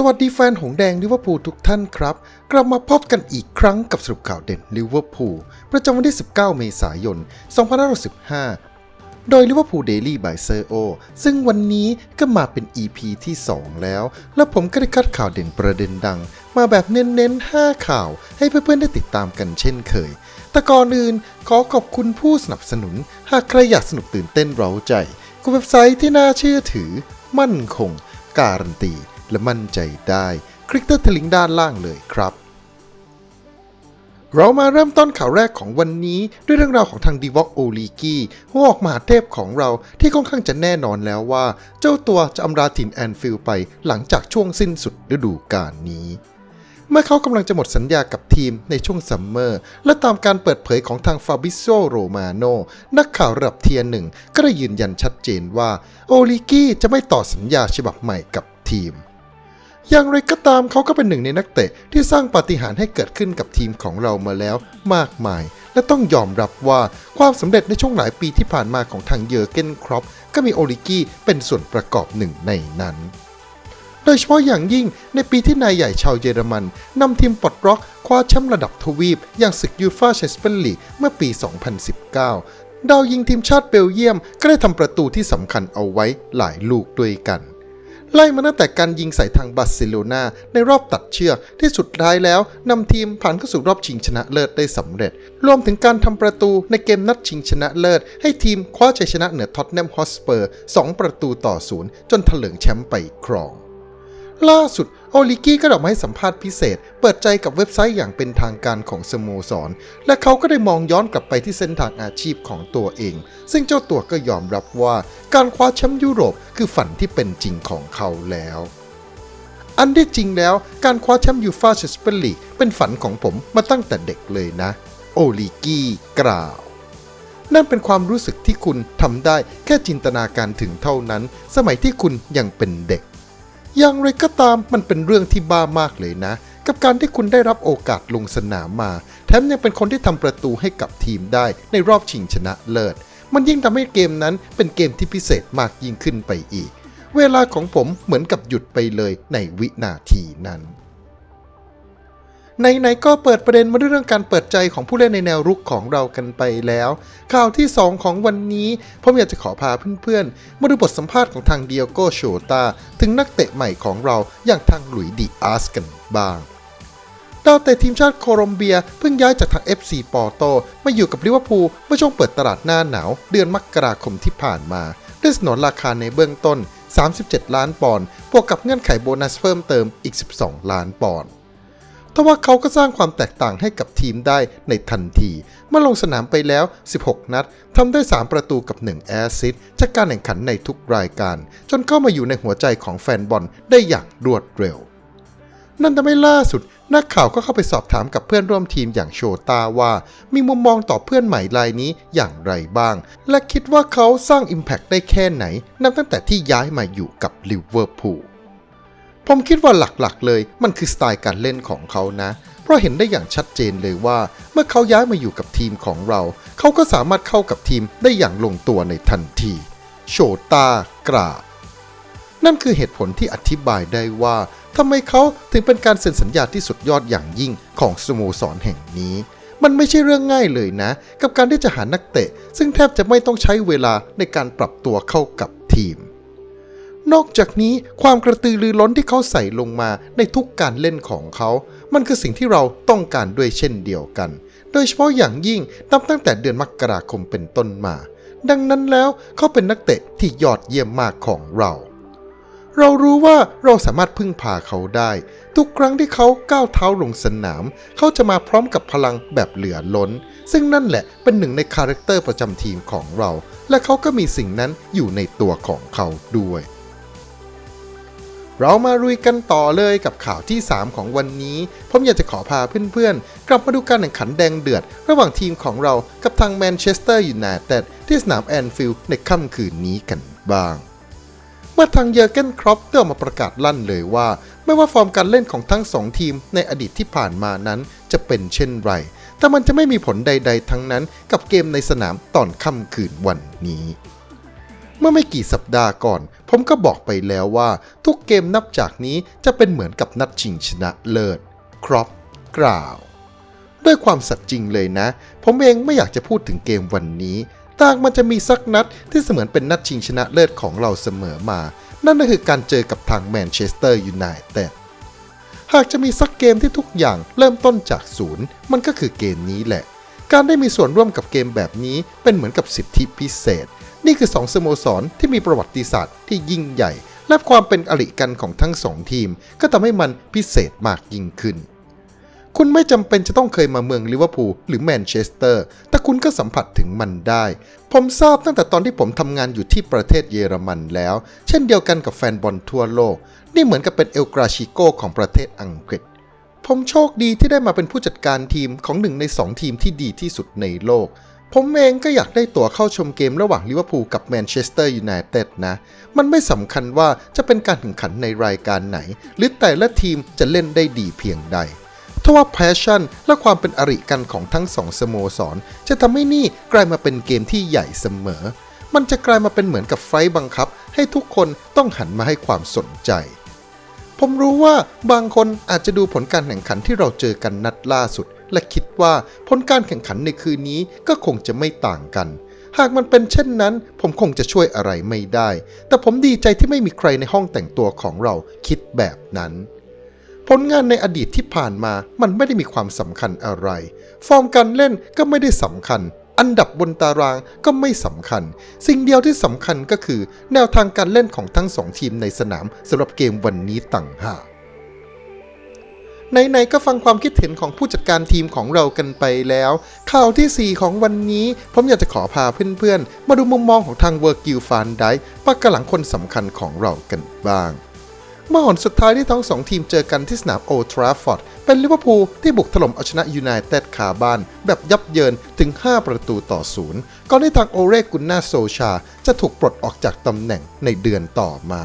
สวัสดีแฟนหงแดงลิเวอร์พูลทุกท่านครับ กลับมาพบกันอีกครั้งกับสรุปข่าวเด่นลิเวอร์พูลประจำวันที่ 19 เมษายน 2515โดยลิเวอร์พูลเดลี่บายเซอร์โอซึ่งวันนี้ก็มาเป็น EP ที่ 2 แล้ว และผมก็ได้คัดข่าวเด่นประเด็นดัง มาแบบเน้นๆ 5 ข่าว ให้เพื่อนๆ ได้ติดตามกันเช่นเคย แต่ก่อนอื่นขอขอบคุณผู้สนับสนุน หากใครอยากสนุกตื่นเต้นเร้าใจกับเว็บไซต์ที่น่าเชื่อถือ มั่นคง การันตี และมั่นใจได้ คลิกที่ลิงด้านล่างเลยครับ เรามาเริ่มต้นข่าวแรกของวันนี้ด้วยเรื่องราวของทางดีวอกโอลีกี้หัวออกมหาเทพของเราที่ค่อนข้างจะแน่นอนแล้วว่า เจ้าตัวจะอำลาถิ่นแอนฟิลไปหลังจากช่วงสิ้นสุดฤดูกาลนี้เมื่อเขากำลังจะหมดสัญญากับทีมในช่วงซัมเมอร์ และตามการเปิดเผยของทางฟาบิโซโรมาโนนักข่าวระดับเทียร์หนึ่งก็ได้ยืนยันชัดเจนว่า โอลิกี้จะไม่ต่อสัญญาฉบับใหม่กับทีม อย่างไรก็ตามเขาก็เป็นหนึ่งในนักเตะที่สร้างปาฏิหาริย์ให้เกิดขึ้นกับทีมของเรามาแล้วมากมาย และต้องยอมรับว่าความสำเร็จในช่วงหลายปีที่ผ่านมาของทางเยอร์เกนครอปก็มีโอลิกี้เป็นส่วนประกอบหนึ่งในนั้น โดยเฉพาะอย่างยิ่งในปีที่นายใหญ่ชาวเยอรมันนำทีมปลดล็อกคว้าแชมป์ระดับทวีป อย่างศึกยูฟ่าแชมเปี้ยนลีกเมื่อปี 2019 ดาวยิงทีมชาติเบลเยียมก็ได้ทำประตูที่สำคัญเอาไว้หลายลูกด้วยกัน ไล่มาตั้งแต่การยิงใส่ทางบาร์เซโลนาในรอบตัดเชือกที่สุดท้ายแล้วนำทีมผ่านเข้าสู่รอบชิงชนะเลิศได้สำเร็จ รวมถึงการทำประตูในเกมนัดชิงชนะเลิศ ให้ทีมคว้าชัยชนะเหนือท็อตแนมฮอสเปอร์ 2 ประตูต่อศูนย์จนเถลิงแชมป์ไปครอง ล่าสุดโอลิกี้ก็ออกมาให้สัมภาษณ์พิเศษ เปิดใจกับเว็บไซต์อย่างเป็นทางการของสโมสร และเขาก็ได้มองย้อนกลับไปที่เส้นทางอาชีพของตัวเอง ซึ่งเจ้าตัวก็ยอมรับว่าการคว้าแชมป์ยุโรปคือฝันที่เป็นจริงของเขาแล้ว อันที่จริงแล้วการคว้าแชมป์ยูฟ่าแชมเปี้ยนลีกเป็นฝันของผมมาตั้งแต่เด็กเลยนะ โอลิกี้กล่าวนั่นเป็นความรู้สึกที่คุณทำได้แค่จินตนาการถึงเท่านั้น สมัยที่คุณยังเป็นเด็ก อย่างไรก็ตามมันเป็นเรื่องที่บ้ามากเลยนะ กับการที่คุณได้รับโอกาสลงสนามมา แถมยังเป็นคนที่ทำประตูให้กับทีมได้ในรอบชิงชนะเลิศ มันยิ่งทำให้เกมนั้นเป็นเกมที่พิเศษมากยิ่งขึ้นไปอีก เวลาของผมเหมือนกับหยุดไปเลยในวินาทีนั้น ไหนๆก็เปิดประเด็นมาด้วยเรื่องการเปิดใจของผู้เล่นในแนวรุกของเรากันไปแล้ว ข่าวที่ 2 ของวันนี้ผมอยากจะขอพาเพื่อนๆ มาดูบทสัมภาษณ์ของทางเดียโกโชตาถึงนักเตะใหม่ของเราอย่างทางหลุยดีอาร์สกันบ้างดาวเตะทีมชาติโคลอมเบียเพิ่งย้ายจากทาง FC ปอร์โต มาอยู่กับลิเวอร์พูลเมื่อช่วงเปิดตลาดหน้าหนาว เดือนมกราคมที่ผ่านมาด้วยสนนราคาในเบื้องต้น 37 ล้านปอนด์บวกกับเงื่อนไขโบนัสเพิ่มเติมอีก 12 ล้านปอนด์ ทว่าเขาก็สร้างความแตกต่างให้กับทีมได้ในทันทีเมื่อลงสนามไปแล้ว 16 นัดทำได้ 3 ประตูกับ 1 แอสซิสต์จากการแข่งขันในทุกรายการ จนเข้ามาอยู่ในหัวใจของแฟนบอลได้อย่างรวดเร็ว นั่นทำให้ล่าสุด นักข่าวก็เข้าไปสอบถามกับเพื่อนร่วมทีมอย่างโชตาว่า มีมุมมองต่อเพื่อนใหม่รายนี้อย่างไรบ้าง และคิดว่าเขาสร้าง Impact ได้แค่ไหนนับตั้งแต่ที่ย้ายมาอยู่กับลิเวอร์พูล ผมคิดว่าหลักๆเลย มันคือสไตล์การเล่นของเขานะ เพราะเห็นได้อย่างชัดเจนเลยว่า เมื่อเขาย้ายมาอยู่กับทีมของเรา เขาก็สามารถเข้ากับทีมได้อย่างลงตัวในทันที โชตากล่านั่นคือเหตุผลที่อธิบายได้ว่าทำไมเขาถึงเป็นการเซ็นสัญญาที่สุดยอดอย่างยิ่งของสโมสรแห่งนี้ มันไม่ใช่เรื่องง่ายเลยนะ กับการที่จะหานักเตะ ซึ่งแทบจะไม่ต้องใช้เวลาในการปรับตัวเข้ากับทีม นอกจากนี้ความกระตือรือร้นที่เขาใส่ลงมาในทุกการเล่นของเขา มันคือสิ่งที่เราต้องการด้วยเช่นเดียวกัน โดยเฉพาะอย่างยิ่งนับตั้งแต่เดือนมกราคมเป็นต้นมา ดังนั้นแล้วเขาเป็นนักเตะที่ยอดเยี่ยมมากของเรา เรารู้ว่าเราสามารถพึ่งพาเขาได้ ทุกครั้งที่เขาก้าวเท้าลงสนาม เขาจะมาพร้อมกับพลังแบบเหลือล้น ซึ่งนั่นแหละเป็นหนึ่งในคาแรคเตอร์ประจำทีมของเรา และเขาก็มีสิ่งนั้นอยู่ในตัวของเขาด้วย เรามาลุยกันต่อเลยกับข่าวที่ 3 ของวันนี้ ผมอยากจะขอพาเพื่อนๆ กลับมาดูการแข่งขันแดงเดือด ระหว่างทีมของเรากับทางแมนเชสเตอร์ยูไนเต็ดที่สนามแอนฟิลด์ในค่ำคืนนี้กันบ้าง เมื่อทางเยอร์เกนครอปได้ออกมาประกาศลั่นเลยว่า ไม่ว่าฟอร์มการเล่นของทั้งสองทีมในอดีตที่ผ่านมานั้นจะเป็นเช่นไร แต่มันจะไม่มีผลใด ๆ ทั้งนั้นกับเกมในสนามตอนค่ำคืนวันนี้ เมื่อไม่กี่สัปดาห์ก่อน ผมก็บอกไปแล้วว่า ทุกเกมนับจากนี้จะเป็นเหมือนกับนัดชิงชนะเลิศครอปกล่าว ด้วยความสัตย์จริงเลยนะ ผมเองไม่อยากจะพูดถึงเกมวันนี้ต่ากมันจะมีสักนัดที่เสมือนเป็นนัดชิงชนะเลิศของเราเสมอมา นั่นก็คือการเจอกับทางแมนเชสเตอร์ยูไนเต็ดหากจะมีสักเกมที่ทุกอย่างเริ่มต้นจากศูนย์มันก็คือเกมนี้แหละ การได้มีส่วนร่วมกับเกมแบบนี้เป็นเหมือนกับสิทธิพิเศษ นี่คือสองสโมสรที่มีประวัติศาสตร์ที่ยิ่งใหญ่ และความเป็นอริกันของทั้งสองทีม ก็ทำให้มันพิเศษมากยิ่งขึ้น คุณไม่จำเป็นจะต้องเคยมาเมืองลิเวอร์พูลหรือแมนเชสเตอร์ แต่คุณก็สัมผัสถึงมันได้ ผมทราบตั้งแต่ตอนที่ผมทำงานอยู่ที่ประเทศเยอรมันแล้ว เช่นเดียวกันกับแฟนบอลทั่วโลก นี่เหมือนกับเป็นเอลกราชิโกของประเทศอังกฤษผมโชคดีที่ได้มาเป็นผู้จัดการทีมของหนึ่งในสองทีมที่ดีที่สุดในโลก ผมเองก็อยากได้ตั๋วเข้าชมเกมระหว่างลิเวอร์พูลกับแมนเชสเตอร์ยูไนเต็ดนะ มันไม่สำคัญว่าจะเป็นการแข่งขันในรายการไหน หรือแต่ละทีมจะเล่นได้ดีเพียงใดทว่าแพชชั่นและความเป็นอริกันของทั้งสองสโมสร จะทำให้นี่กลายมาเป็นเกมที่ใหญ่เสมอ มันจะกลายมาเป็นเหมือนกับไฟบังคับ ให้ทุกคนต้องหันมาให้ความสนใจ ผมรู้ว่าบางคนอาจจะดูผลการแข่งขันที่เราเจอกันนัดล่าสุด และคิดว่าผลการแข่งขันในคืนนี้ก็คงจะไม่ต่างกัน หากมันเป็นเช่นนั้น ผมคงจะช่วยอะไรไม่ได้ แต่ผมดีใจที่ไม่มีใครในห้องแต่งตัวของเราคิดแบบนั้น ผลงานในอดีตที่ผ่านมามันไม่ได้มีความสำคัญอะไร ฟอร์มการเล่นก็ไม่ได้สำคัญอันดับบนตารางก็ไม่สำคัญ สิ่งเดียวที่สำคัญก็คือ แนวทางการเล่นของทั้งสองทีมในสนามสำหรับเกมวันนี้ต่างหาก ไหนๆก็ฟังความคิดเห็นของผู้จัดการทีมของเรากันไปแล้ว ข่าวทีสี่ 4 ของวันนี้ ผมอยากจะขอพาเพื่อนๆ มาดูมุมมองของทางเวอร์กิลฟานไดปักกะหลังคนสำคัญของเรากันบ้างเมื่อหนสุดท้ายที่ทั้งสองทีมเจอกันที่สนามโอทราฟอร์ด เป็นลิเวอร์พูลที่บุกถล่มเอาชนะยูไนเต็ดคาบ้าน แบบยับเยินถึง 5 ประตูต่อศูนย์ก่อนที่ทางโอเรกุนนาโซชา จะถูกปลดออกจากตำแหน่งในเดือนต่อมา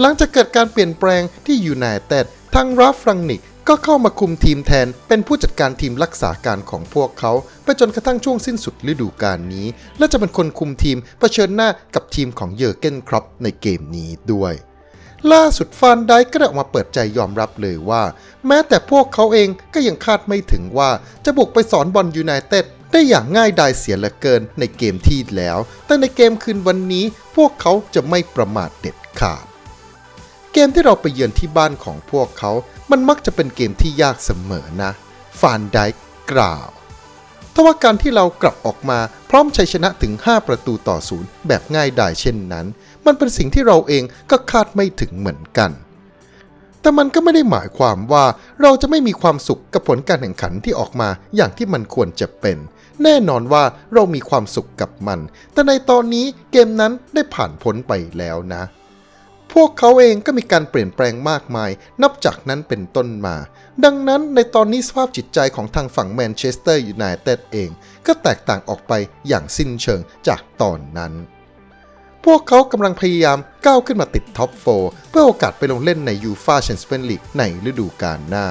หลังจากเกิดการเปลี่ยนแปลงที่ยูไนเต็ด ทางราฟรังนิกก็เข้ามาคุมทีมแทน เป็นผู้จัดการทีมรักษาการของพวกเขาไปจนกระทั่งช่วงสิ้นสุดฤดูกาลนี้ และจะเป็นคนคุมทีมเผชิญหน้ากับทีมของเยอร์เกนครอปในเกมนี้ด้วย ล่าสุดฟานได้ก็ได้ออกมาเปิดใจยอมรับเลยว่า แม้แต่พวกเขาเองก็ยังคาดไม่ถึงว่าจะบุกไปสอนบอลยูไนเต็ดได้อย่างง่ายดายเสียเหลือเกินในเกมที่แล้ว แต่ในเกมคืนวันนี้พวกเขาจะไม่ประมาทเด็ดขาด เกมที่เราไปเยือนที่บ้านของพวกเขา มันมักจะเป็นเกมที่ยากเสมอนะฟานไดกล่าวทว่าการที่เรากลับออกมาพร้อมชัยชนะถึง 5 ประตูต่อศูนย์แบบง่ายดายเช่นนั้น มันเป็นสิ่งที่เราเองก็คาดไม่ถึงเหมือนกัน แต่มันก็ไม่ได้หมายความว่าเราจะไม่มีความสุขกับผลการแข่งขันที่ออกมาอย่างที่มันควรจะเป็น แน่นอนว่าเรามีความสุขกับมัน แต่ในตอนนี้เกมนั้นได้ผ่านพ้นไปแล้วนะ วกเขาเองก็มีการเปลี่ยนแปลงมากมาย นับจากนั้นเป็นต้นมา ดังนั้นในตอนนี้สภาพจิตใจของทางฝั่งแมนเชสเตอร์ยูไนเต็ดเอง ก็แตกต่างออกไปอย่างสิ้นเชิงจากตอนนั้น พวกเขากำลังพยายามก้าวขึ้นมาติดท็อป4เพื่อโอกาสไปลงเล่นในยูฟาแชมเปี้ยนลีกในฤดูกาลหน้า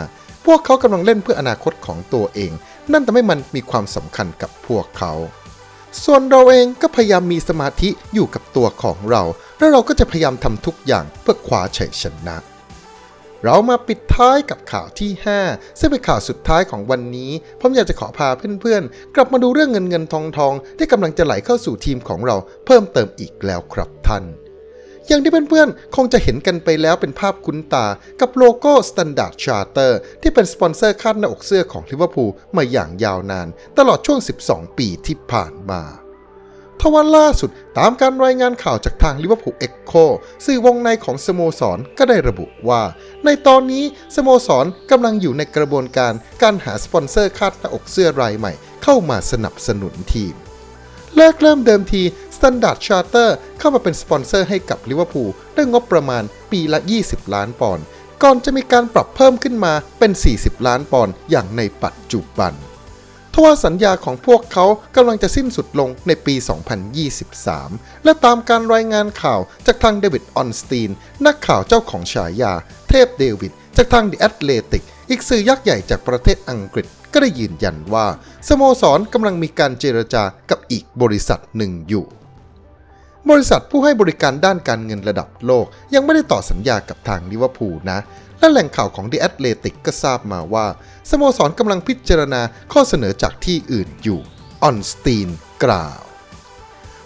พวกเขากำลังเล่นเพื่ออนาคตของตัวเอง นั่นทำให้มันมีความสำคัญกับพวกเขาส่วนเราเองก็พยายามมีสมาธิอยู่กับตัวของเรา และเราก็จะพยายามทำทุกอย่างเพื่อคว้าชัยชนะ เรามาปิดท้ายกับข่าวที่ 5 ซึ่งเป็นข่าวสุดท้ายของวันนี้ ผมอยากจะขอพาเพื่อนๆ กลับมาดูเรื่องเงินเงินทองทองที่กำลังจะไหลเข้าสู่ทีมของเราเพิ่มเติมอีกแล้วครับท่านอย่างที่เพื่อนๆ คงจะเห็นกันไปแล้วเป็นภาพคุ้นตากับโลโก้ Standard Charter ที่เป็นสปอนเซอร์คาดหน้าอกเสื้อของลิเวอร์พูลมาอย่างยาวนาน ตลอดช่วง 12 ปีที่ผ่านมา ทว่าล่าสุดตามการรายงานข่าวจากทางลิเวอร์พูลเอ็กโคสื่อวงในของสโมสรก็ได้ระบุว่า ในตอนนี้สโมสรกำลังอยู่ในกระบวนการการหาสปอนเซอร์คาดหน้าอกเสื้อรายใหม่ เข้ามาสนับสนุนทีมแรกเริ่มเดิมที Standard Charter เข้ามาเป็นสปอนเซอร์ให้กับลิเวอร์พูลด้วยงบประมาณปีละ 20 ล้านปอนด์ก่อนจะมีการปรับเพิ่มขึ้นมาเป็น 40 ล้านปอนด์อย่างในปัจจุบัน ทว่าสัญญาของพวกเขากำลังจะสิ้นสุดลงในปี 2023 และตามการรายงานข่าวจากทางเดวิดออนสตีน นักข่าวเจ้าของฉายา เทพเดวิด จากทาง The Athletic อีกสื่อยักษ์ใหญ่จากประเทศอังกฤษก็ได้ยืนยันว่า สโมสรกำลังมีการเจรจากับอีกบริษัทหนึ่งอยู่บริษัทผู้ให้บริการด้านการเงินระดับโลกยังไม่ได้ต่อสัญญากับทางลิเวอร์พูลนะ และแหล่งข่าวของ The Athletic ก็ทราบมาว่า สโมสรกำลังพิจารณาข้อเสนอจากที่อื่นอยู่ออนสตีนกล่าว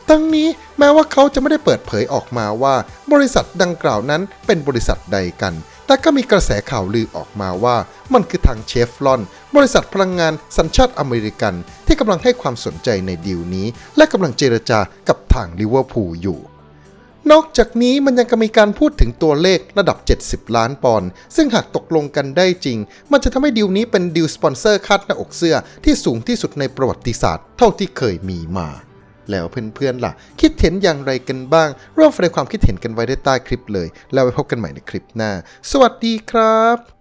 ทั้งนี้แม้ว่าเขาจะไม่ได้เปิดเผยออกมาว่า บริษัทดังกล่าวนั้นเป็นบริษัทใดกัน แต่ก็มีกระแสข่าวลือออกมาว่า มันคือทางเชฟลอน บริษัทพลังงานสัญชาติอเมริกัน ที่กำลังให้ความสนใจในดีลนี้ และกำลังเจรจากับทางลิเวอร์พูลอยู่ นอกจากนี้มันยังมีการพูดถึงตัวเลขระดับ 70 ล้านปอนด์ซึ่งหากตกลงกันได้จริง มันจะทำให้ดีลนี้เป็นดีลสปอนเซอร์คาดหน้าอกเสื้อที่สูงที่สุดในประวัติศาสตร์เท่าที่เคยมีมา แล้วเพื่อนๆล่ะ คิดเห็นอย่างไรกันบ้าง ร่วมแสดงความคิดเห็นกันไว้ได้ใต้คลิปเลย แล้วไว้พบกันใหม่ในคลิปหน้า สวัสดีครับ